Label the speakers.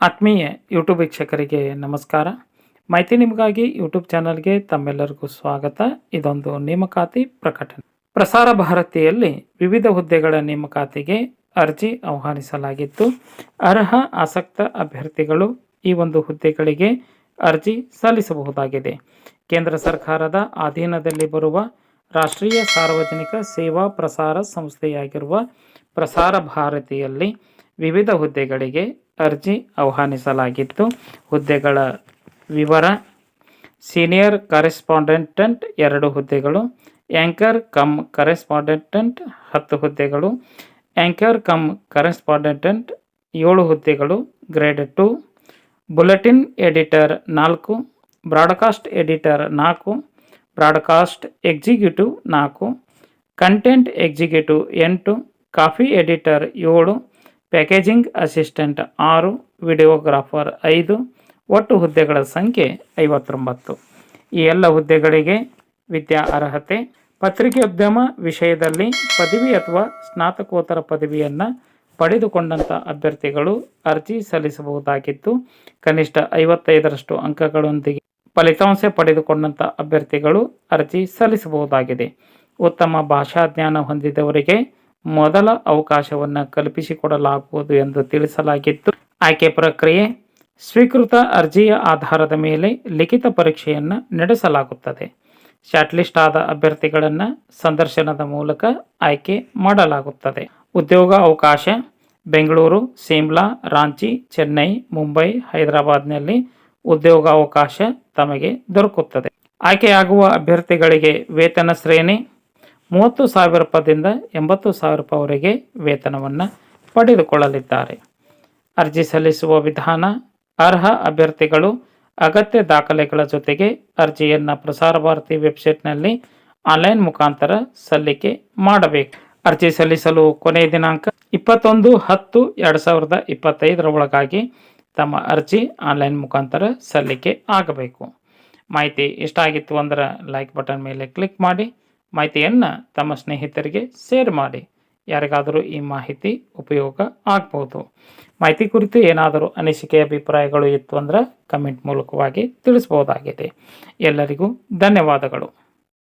Speaker 1: ಆತ್ಮೀಯ ಯೂಟ್ಯೂಬ್ ವೀಕ್ಷಕರಿಗೆ ನಮಸ್ಕಾರ. ಮಾಹಿತಿ ನಿಮಗಾಗಿ ಯೂಟ್ಯೂಬ್ ಚಾನಲ್ಗೆ ತಮ್ಮೆಲ್ಲರಿಗೂ ಸ್ವಾಗತ. ಇದೊಂದು ನೇಮಕಾತಿ ಪ್ರಕಟಣೆ. ಪ್ರಸಾರ ಭಾರತಿಯಲ್ಲಿ ವಿವಿಧ ಹುದ್ದೆಗಳ ನೇಮಕಾತಿಗೆ ಅರ್ಜಿ ಆಹ್ವಾನಿಸಲಾಗಿತ್ತು. ಅರ್ಹ, ಆಸಕ್ತ ಅಭ್ಯರ್ಥಿಗಳು ಈ ಒಂದು ಹುದ್ದೆಗಳಿಗೆ ಅರ್ಜಿ ಸಲ್ಲಿಸಬಹುದಾಗಿದೆ. ಕೇಂದ್ರ ಸರ್ಕಾರದ ಅಧೀನದಲ್ಲಿ ಬರುವ ರಾಷ್ಟ್ರೀಯ ಸಾರ್ವಜನಿಕ ಸೇವಾ ಪ್ರಸಾರ ಸಂಸ್ಥೆಯಾಗಿರುವ ಪ್ರಸಾರ ಭಾರತಿಯಲ್ಲಿ ವಿವಿಧ ಹುದ್ದೆಗಳಿಗೆ ಅರ್ಜಿ ಆಹ್ವಾನಿಸಲಾಗಿತ್ತು ಹುದ್ದೆಗಳ ವಿವರ, ಸೀನಿಯರ್ ಕರೆಸ್ಪಾಂಡೆಂಟೆಂಟ್ ಎರಡು ಹುದ್ದೆಗಳು ಆ್ಯಂಕರ್ ಕಮ್ ಕರೆಸ್ಪಾಂಡೆಂಟೆಂಟ್ ಹತ್ತು ಹುದ್ದೆಗಳು ಆ್ಯಂಕರ್ ಕಮ್ ಕರೆಸ್ಪಾಂಡೆಂಟೆಂಟ್ ಏಳು ಹುದ್ದೆಗಳು, ಗ್ರೇಡ್ ಟು, ಬುಲೆಟಿನ್ ಎಡಿಟರ್ ನಾಲ್ಕು, ಬ್ರಾಡ್ಕಾಸ್ಟ್ ಎಡಿಟರ್ ನಾಲ್ಕು, ಬ್ರಾಡ್ಕಾಸ್ಟ್ ಎಕ್ಸಿಕ್ಯೂಟಿವ್ ನಾಲ್ಕು, ಕಂಟೆಂಟ್ ಎಕ್ಸಿಕ್ಯೂಟಿವ್ ಎಂಟು, ಕಾಫಿ ಎಡಿಟರ್ ಏಳು ಪ್ಯಾಕೇಜಿಂಗ್ ಅಸಿಸ್ಟೆಂಟ್ ಆರು, ವಿಡಿಯೋಗ್ರಾಫರ್ ಐದು, ಒಟ್ಟು ಹುದ್ದೆಗಳ ಸಂಖ್ಯೆ ಐವತ್ತೊಂಬತ್ತು. ಈ ಎಲ್ಲ ಹುದ್ದೆಗಳಿಗೆ ವಿದ್ಯಾ ಅರ್ಹತೆ ಪತ್ರಿಕೋದ್ಯಮ ವಿಷಯದಲ್ಲಿ ಪದವಿ ಅಥವಾ ಸ್ನಾತಕೋತ್ತರ ಪದವಿಯನ್ನು ಪಡೆದುಕೊಂಡಂಥ ಅಭ್ಯರ್ಥಿಗಳು ಅರ್ಜಿ ಸಲ್ಲಿಸಬಹುದಾಗಿದ್ದು, ಕನಿಷ್ಠ ಐವತ್ತೈದರಷ್ಟು ಅಂಕಗಳೊಂದಿಗೆ ಫಲಿತಾಂಶ ಪಡೆದುಕೊಂಡಂಥ ಅಭ್ಯರ್ಥಿಗಳು ಅರ್ಜಿ ಸಲ್ಲಿಸಬಹುದಾಗಿದೆ. ಉತ್ತಮ ಭಾಷಾ ಜ್ಞಾನ ಹೊಂದಿದವರಿಗೆ ಮೊದಲ ಅವಕಾಶವನ್ನು ಕಲ್ಪಿಸಿಕೊಡಲಾಗುವುದು ಎಂದು ತಿಳಿಸಲಾಗಿತ್ತು. ಆಯ್ಕೆ ಪ್ರಕ್ರಿಯೆ ಸ್ವೀಕೃತ ಅರ್ಜಿಯ ಆಧಾರದ ಮೇಲೆ ಲಿಖಿತ ಪರೀಕ್ಷೆಯನ್ನು ನಡೆಸಲಾಗುತ್ತದೆ. ಶಾರ್ಟ್ಲಿಸ್ಟ್ ಆದ ಅಭ್ಯರ್ಥಿಗಳನ್ನು ಸಂದರ್ಶನದ ಮೂಲಕ ಆಯ್ಕೆ ಮಾಡಲಾಗುತ್ತದೆ. ಉದ್ಯೋಗ ಅವಕಾಶ ಬೆಂಗಳೂರು, ಸಿಮ್ಲಾ, ರಾಂಚಿ, ಚೆನ್ನೈ, ಮುಂಬೈ, ಹೈದರಾಬಾದ್ನಲ್ಲಿ ಉದ್ಯೋಗಾವಕಾಶ ತಮಗೆ ದೊರಕುತ್ತದೆ. ಆಯ್ಕೆಯಾಗುವ ಅಭ್ಯರ್ಥಿಗಳಿಗೆ ವೇತನ ಶ್ರೇಣಿ ಮೂವತ್ತು ಸಾವಿರ ರೂಪಾಯಿಂದ ಎಂಬತ್ತು ಸಾವಿರ ರೂಪಾಯಿವರೆಗೆ ವೇತನವನ್ನು ಪಡೆದುಕೊಳ್ಳಲಿದ್ದಾರೆ. ಅರ್ಜಿ ಸಲ್ಲಿಸುವ ವಿಧಾನ, ಅರ್ಹ ಅಭ್ಯರ್ಥಿಗಳು ಅಗತ್ಯ ದಾಖಲೆಗಳ ಜೊತೆಗೆ ಅರ್ಜಿಯನ್ನು ಪ್ರಸಾರ ಭಾರತಿ ವೆಬ್ಸೈಟ್ನಲ್ಲಿ ಆನ್ಲೈನ್ ಮುಖಾಂತರ ಸಲ್ಲಿಕೆ ಮಾಡಬೇಕು. ಅರ್ಜಿ ಸಲ್ಲಿಸಲು ಕೊನೆಯ ದಿನಾಂಕ ಇಪ್ಪತ್ತೊಂದು ಹತ್ತು ಎರಡು ಸಾವಿರದ ಇಪ್ಪತ್ತೈದರ ಒಳಗಾಗಿ ತಮ್ಮ ಅರ್ಜಿ ಆನ್ಲೈನ್ ಮುಖಾಂತರ ಸಲ್ಲಿಕೆ ಆಗಬೇಕು. ಮಾಹಿತಿ ಇಷ್ಟ ಆಗಿತ್ತು ಅಂದ್ರೆ ಲೈಕ್ ಬಟನ್ ಮೇಲೆ ಕ್ಲಿಕ್ ಮಾಡಿ. ಮಾಹಿತಿಯನ್ನು ತಮ್ಮ ಸ್ನೇಹಿತರಿಗೆ ಶೇರ್ ಮಾಡಿ. ಯಾರಿಗಾದರೂ ಈ ಮಾಹಿತಿ ಉಪಯೋಗ ಆಗ್ಬೋದು. ಮಾಹಿತಿ ಕುರಿತು ಏನಾದರೂ ಅನಿಸಿಕೆ, ಅಭಿಪ್ರಾಯಗಳು ಇತ್ತು ಅಂದ್ರೆ ಕಮೆಂಟ್ ಮೂಲಕವಾಗಿ ತಿಳಿಸ್ಬೋದಾಗಿದೆ ಎಲ್ಲರಿಗೂ ಧನ್ಯವಾದಗಳು.